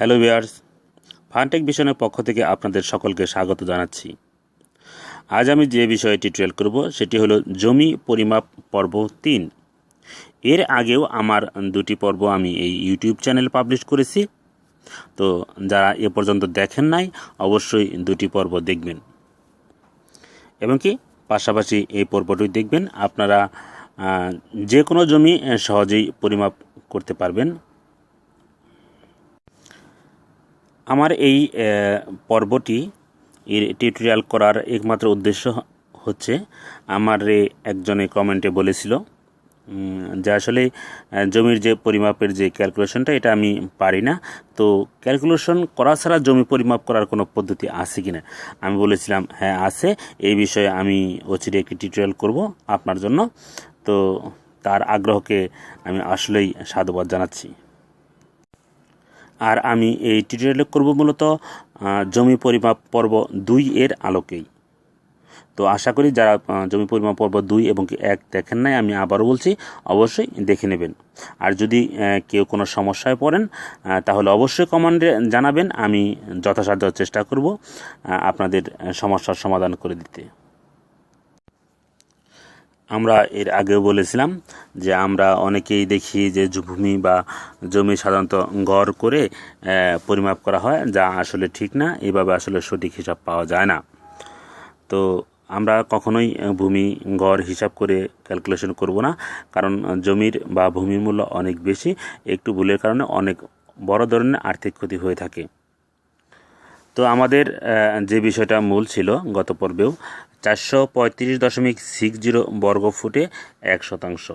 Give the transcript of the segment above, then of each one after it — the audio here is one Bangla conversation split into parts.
হ্যালো ভিয়ার্স ফানটেক ভিশনের পক্ষ থেকে আপনাদের সকলকে স্বাগত জানাচ্ছি। আজ আমি যে বিষয়ে টিউটোরিয়াল করব, সেটি হলো জমি পরিমাপ পর্ব তিন। এর আগেও আমার দুটি পর্ব আমি এই ইউটিউব চ্যানেল পাবলিশ করেছি। তো যারা এ পর্যন্ত দেখেন নাই, অবশ্যই দুটি পর্ব দেখবেন। এবং কি, পাশাপাশি এই পর্বটি দেখবেন, আপনারা যে কোনো জমি সহজেই পরিমাপ করতে পারবেন। আমার এই পর্বটি এর টিউটোরিয়াল করার একমাত্র উদ্দেশ্য হচ্ছে আমার একজনে কমেন্টে বলেছিল যে আসলে জমির যে পরিমাপের যে ক্যালকুলেশনটা এটা আমি পারি না। তো ক্যালকুলেশন করা ছাড়া জমি পরিমাপ করার কোনো পদ্ধতি আছে কি না? আমি বলেছিলাম হ্যাঁ আছে। এই বিষয়ে আমি অচিরে একটি টিউটোরিয়াল করব আপনার জন্য। তো তার আগ্রহকে আমি আসলেই সাধুবাদ জানাচ্ছি। আর আমি এই টিউটোরিয়াল করব মূলত জমি পরিমাপ পর্ব দুই এর আলোকেই। তো আশা করি যারা জমি পরিমাপ পর্ব দুই এবং এক দেখেন নাই, আমি আবারও বলছি, অবশ্যই দেখে নেবেন। আর যদি কেউ কোনো সমস্যায় পড়েন তাহলে অবশ্যই কমান্ডে জানাবেন, আমি যথাসাধ্য চেষ্টা করব আপনাদের সমস্যার সমাধান করে দিতে। আমরা এর আগেও বলেছিলাম যে আমরা অনেকেই দেখি যে ভূমি বা জমি সাধারণত গড় করে পরিমাপ করা হয় যা আসলে ঠিক না, এভাবে আসলে সঠিক হিসাব পাওয়া যায় না। তো আমরা কখনোই ভূমি গড় হিসাব করে ক্যালকুলেশন করব না, কারণ জমির বা ভূমির মূল্য অনেক বেশি, একটু ভুলের কারণে অনেক বড় ধরনের আর্থিক ক্ষতি হয়ে থাকে। তো আমাদের যে বিষয়টা মূল ছিল গত পর্বেও চারশো পঁয়ত্রিশ দশমিক সিক্স জিরো বর্গ ফুটে এক শতাংশ।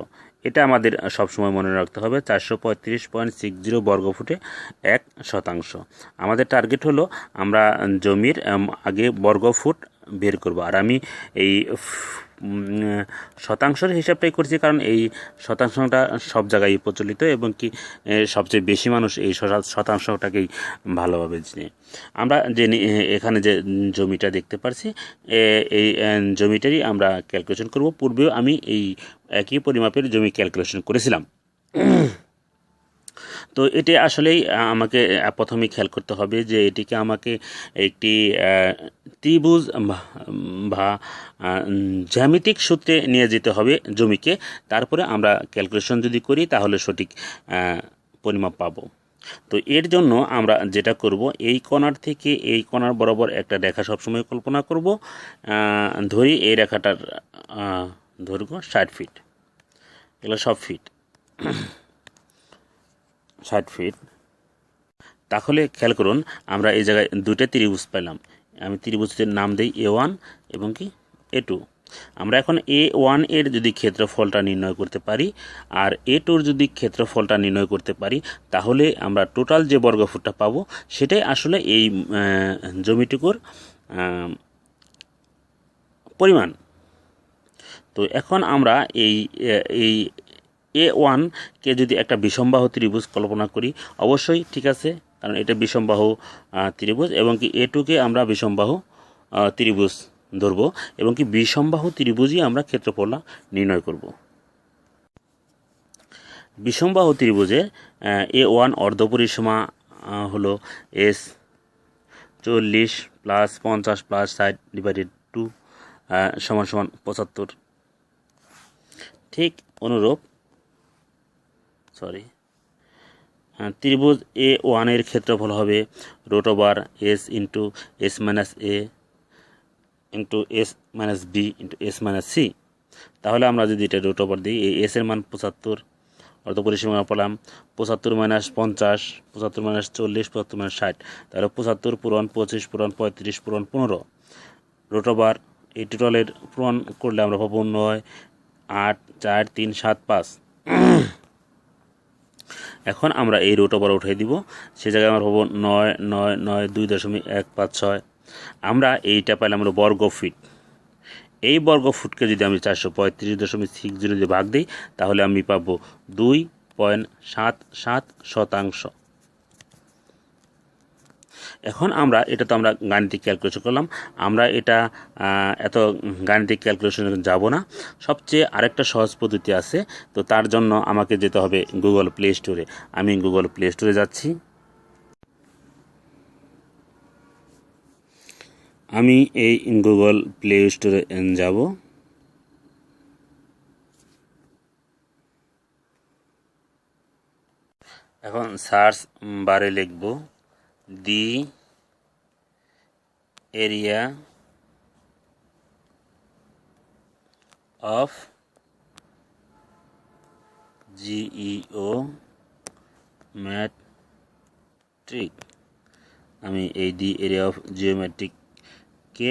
এটা আমাদের সবসময় মনে রাখতে হবে, চারশো পঁয়ত্রিশ পয়েন্ট সিক্স জিরো বর্গ ফুটে এক শতাংশ। আমাদের টার্গেট হলো আমরা জমির আগে বর্গ ফুট বের করব। আর আমি এই শতাংশের হিসাবটাই করছি, কারণ এই শতাংশটা সব জায়গায় প্রচলিত এবং কি সবচেয়ে বেশি মানুষ এই শতা- শতাংশটাকেই ভালোভাবে চিনে। আমরা যে এখানে যে জমিটা দেখতে পারছি এই জমিটারই আমরা ক্যালকুলেশন করব। পূর্বেও আমি এই একই পরিমাপের জমি ক্যালকুলেশন করেছিলাম। তো এটি আসলেই আমাকে প্রথমেই খেয়াল করতে হবে যে এটিকে আমাকে একটি ত্রিভুজ বা- জ্যামিতিক সূত্রে নিয়ে যেতে হবে জমিকে। তারপরে আমরা ক্যালকুলেশন যদি করি, তাহলে সঠিক পরিমাপ পাবো। তো এর জন্য আমরা যেটা করব, এই কণার থেকে এই কণার বরাবর একটা রেখা সবসময় কল্পনা করব। ধরি এই রেখাটার দৈর্ঘ্য ষাট ফিট এগুলো সব ফিট ষাট ফিট তাহলে খেয়াল করুন, আমরা এই জায়গায় দুটো ত্রিভুজ পেলাম। আমি ত্রিভুজের নাম দিই এ ওয়ান এবং কি এ টু আমরা এখন এ ওয়ানের যদি ক্ষেত্রফলটা নির্ণয় করতে পারি আর এ টুর যদি ক্ষেত্রফলটা নির্ণয় করতে পারি, তাহলে আমরা টোটাল যে বর্গফুটটা পাবো, সেটাই আসলে এই জমিটুকুর পরিমাণ। তো এখন আমরা এই এই এ ওয়ানকে যদি একটা বিষমবাহু ত্রিভুজ কল্পনা করি, অবশ্যই ঠিক আছে, কারণ এটা বিষমবাহু ত্রিভুজ এবং কি এ টুকে আমরা বিষমবাহু ত্রিভুজ ধরব এবং কি বিষমবাহু ত্রিভুজই আমরা ক্ষেত্রফল নির্ণয় করব। বিষমবাহু ত্রিভুজের এ ওয়ান অর্ধপরিসীমা হলো এস চল্লিশ প্লাস পঞ্চাশ প্লাস ষাট ডিভাইডেড টু সমান সমান পঁচাত্তর। ঠিক অনুরূপ সরি। ত্রিভুজ এ ওয়ানের ক্ষেত্রফল হবে root over S into S minus A into S minus B into S minus C. তাহলে আমরা যদি এটা রোট ওভার দিই, এই এস এর মান পঁচাত্তর, অর্ধ পরিসীমা পেলাম পঁচাত্তর মাইনাস পঞ্চাশ, পঁচাত্তর মাইনাস চল্লিশ, পঁচাত্তর মাইনাস ষাট। তাহলে পঁচাত্তর পূরণ পঁচিশ, পূরণ পঁয়ত্রিশ, পূরণ পনেরো। রোট ওভার এই টোটালের পূরণ করলে আমরা পাবো নয়, আট, চার, তিন, সাত, পাঁচ। এখন আমরা এই রুট ওভার উঠিয়ে দিব। সে জায়গায় আমরা হব নয় নয় নয়, দুই দশমিক এক পাঁচ ছয়। আমরা এইটা পাইলাম হলো বর্গ ফিট। এই বর্গ ফুটকে যদি আমি চারশো পঁয়ত্রিশ দশমিক সিক্স জিরো দিয়ে ভাগ দিই, তাহলে আমি পাবো দুই পয়েন্ট সাত সাত শতাংশ। এখন আমরা, এটা তো আমরা গাণিতিক ক্যালকুলেশন করলাম, আমরা এটা এত গাণিতিক ক্যালকুলেশন যাব না। সবচেয়ে আরেকটা সহজ পদ্ধতি আছে, তো তার জন্য আমাকে যেতে হবে গুগল প্লে স্টোরে আমি গুগল প্লে স্টোরে যাচ্ছি। আমি এই গুগল প্লে স্টোরে যাব। এখন সার্চ বারে লিখব। The area of geometric. আমি এই দি এরিয়া অফ জিওমেট্রিককে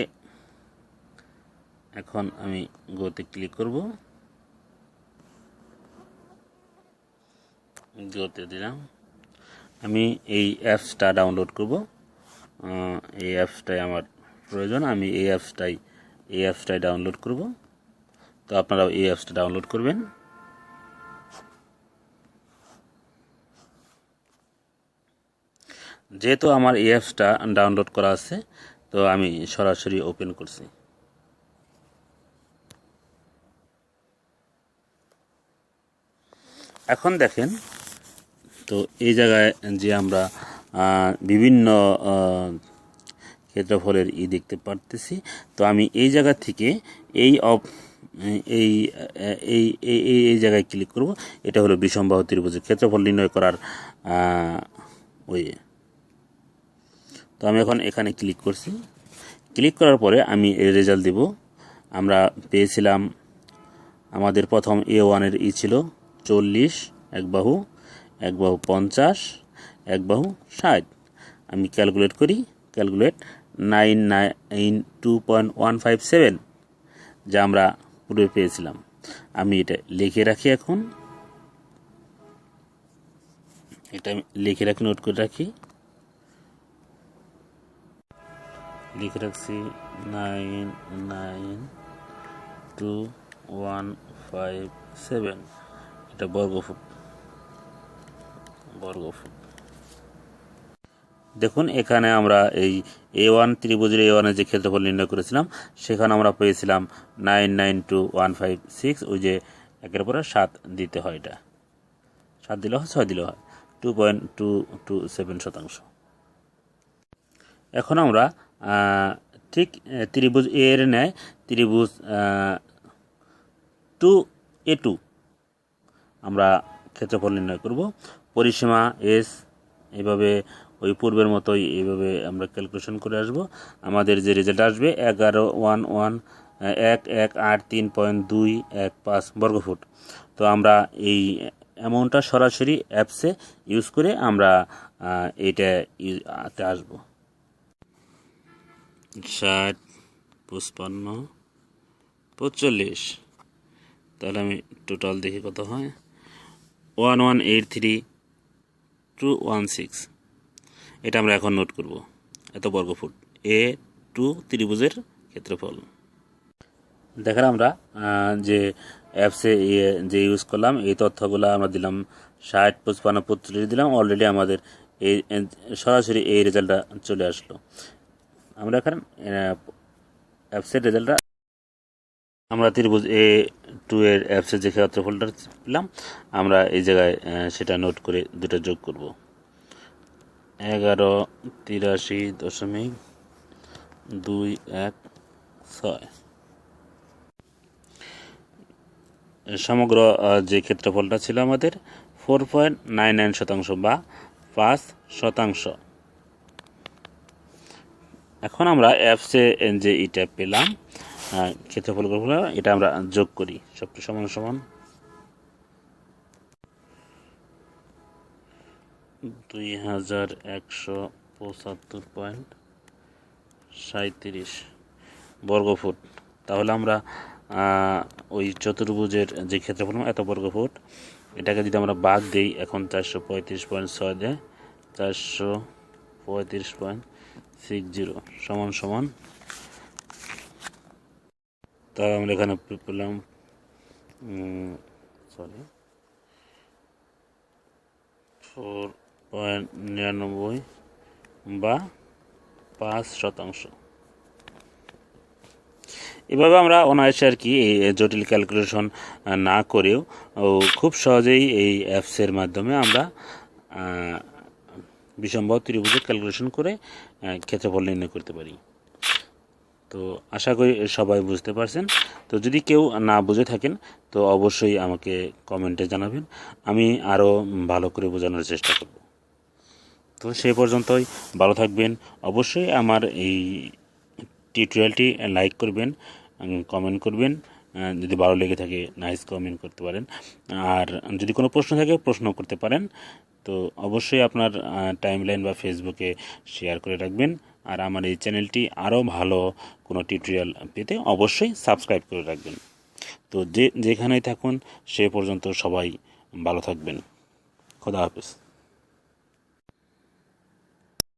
এখন আমি গোতে ক্লিক করব। গোতে দিলাম। আমি এই অ্যাপসটা ডাউনলোড করব। এই অ্যাপসটাই আমার প্রয়োজন। আমি এই অ্যাপসটাই এই অ্যাপসটাই ডাউনলোড করব। তো আপনারাও এই অ্যাপসটা ডাউনলোড করবেন। যেহেতু আমার এই অ্যাপসটা ডাউনলোড করা আছে, তো আমি সরাসরি ওপেন করছি। এখন দেখেন তো এই জায়গায় যে আমরা বিভিন্ন ক্ষেত্রফলের ই দেখতে পারতেছি। তো আমি এই জায়গা থেকে এই অপ, এই এই এই এই এই জায়গায় ক্লিক করব। এটা হলো বিষমবাহু ত্রিভুজের ক্ষেত্রফল নির্ণয় করার ওই। তো আমি এখন এখানে ক্লিক করছি। ক্লিক করার পরে আমি এর রেজাল্ট দেব। আমরা পেয়েছিলাম, আমাদের প্রথম এ ওয়ানের ই ছিল চল্লিশ, এক বাহু। এক বাহু পঞ্চাশ, এক বাহু ষাট। আমি ক্যালকুলেট করি calculate nine nine two point one five seven যা আমরা পূর্বে পেয়েছিলাম। আমি এটা লিখে রাখি এখন। এটা আমি লিখে রাখি নোট করে রাখি। লিখে রাখছি nine nine two one five seven এটা বর্গফুট। দেখুন, এখানে আমরা এই এ ওয়ান ত্রিভুজের এ ওয়ানের যে ক্ষেত্রফল নির্ণয় করেছিলাম, সেখানে আমরা পেয়েছিলাম nine nine two one five six ওই যে একের পরে সাত দিতে হয় এটা। সাত দিলে হয়, ছয় দিলে হয় two point two two seven শতাংশ। এখন আমরা ঠিক ত্রিভুজ এ এর ন্যায় ত্রিভুজ টু এ টু আমরা ক্ষেত্রফল নির্ণয় করব। পরিসীমা এস এভাবে ওই পূর্বের মতোই এইভাবে আমরা ক্যালকুলেশন করে আসব। আমাদের যে রেজাল্ট আসবে এগারো ওয়ান ওয়ান এক এক আট তিন পয়েন্ট দুই এক পাঁচ বর্গফুট। তো আমরা এই অ্যামাউন্টটা সরাসরি অ্যাপসে ইউজ করে আমরা আহ, এইটা ইউ- আতে আসব। ষাট পঁচপান্ন পঁচল্লিশ। তাহলে আমি টোটাল দেখি কত হয়। One one eight three two one six এটা আমরা এখন নোট করব। এত বর্গফুট। এ টু ত্রিভুজের ক্ষেত্রফল। দেখেন আমরা যে অ্যাপসে যে ইউজ করলাম, এই তথ্যগুলো আমরা দিলাম ষাট, পঁচপান্ন, পঁয়ত্রিশ দিলাম অলরেডি আমাদের এই সরাসরি এই রেজাল্টটা চলে আসলো। আমরা এখন অ্যাপসের রেজাল্টটা আমরা ত্রিভুজ এ টু এর অ্যাপসের যে ক্ষেত্রফলটা পেলাম আমরা এই জায়গায় সেটা নোট করে দুটো যোগ করব। এগারো তিরাশি দশমিক দুই এক ছয়। সমগ্র যে ক্ষেত্রফলটা ছিল আমাদের ফোর পয়েন্ট নাইন নাইন শতাংশ বা পাঁচ শতাংশ। এখন আমরা অ্যাপসে যে এটা পেলাম আহ, ক্ষেত্রফলগুলো এটা আমরা যোগ করি, সবটা সমান সমান। দুই হাজার একশো পঁচাত্তর পয়েন্ট সাঁত্রিশ বর্গফুট। তাহলে আমরা ওই চতুর্ভুজের যে ক্ষেত্রফল, এত বর্গফুট, এটাকে যদি আমরা বাদ দিই, এখন চারশো পঁয়ত্রিশ পয়েন্ট ছয় দেয়, চারশো পঁয়ত্রিশ পয়েন্ট সিক্স জিরো, সমান সমান তাহলে আমরা এখানে পেলাম। সরি ফোর পয়েন্ট নিরানব্বই বা পাঁচ শতাংশ। এভাবে আমরা অনায়াসে আর কি এই জটিল ক্যালকুলেশন না করেও খুব সহজেই এই অ্যাপসের মাধ্যমে আমরা আহ, ত্রিভুজের ক্যালকুলেশন করে ক্ষেত্রফল নির্ণয় করতে পারি। তো আশা করি সবাই বুঝতে পারছেন। তো যদি কেউ না বুঝে থাকেন, তো অবশ্যই আমাকে কমেন্টে জানাবেন। আমি আরও ভালো করে বোঝানোর চেষ্টা করব। তো সে পর্যন্তই, ভালো থাকবেন। অবশ্যই আমার এই টিউটোরিয়ালটি লাইক করবেন কমেন্ট করবেন। যদি ভালো লেগে থাকে নাইস কমেন্ট করতে পারেন। আর যদি কোনো প্রশ্ন থাকে, প্রশ্ন করতে পারেন। তো অবশ্যই আপনার টাইমলাইন বা ফেসবুকে শেয়ার করে রাখবেন। আর আমার এই চ্যানেলটি আরও ভালো কোনো টিউটোরিয়াল পেতে অবশ্যই সাবস্ক্রাইব করে রাখবেন। তো যে, যেখানেই থাকুন, সে পর্যন্ত সবাই ভালো থাকবেন। খোদা হাফেজ।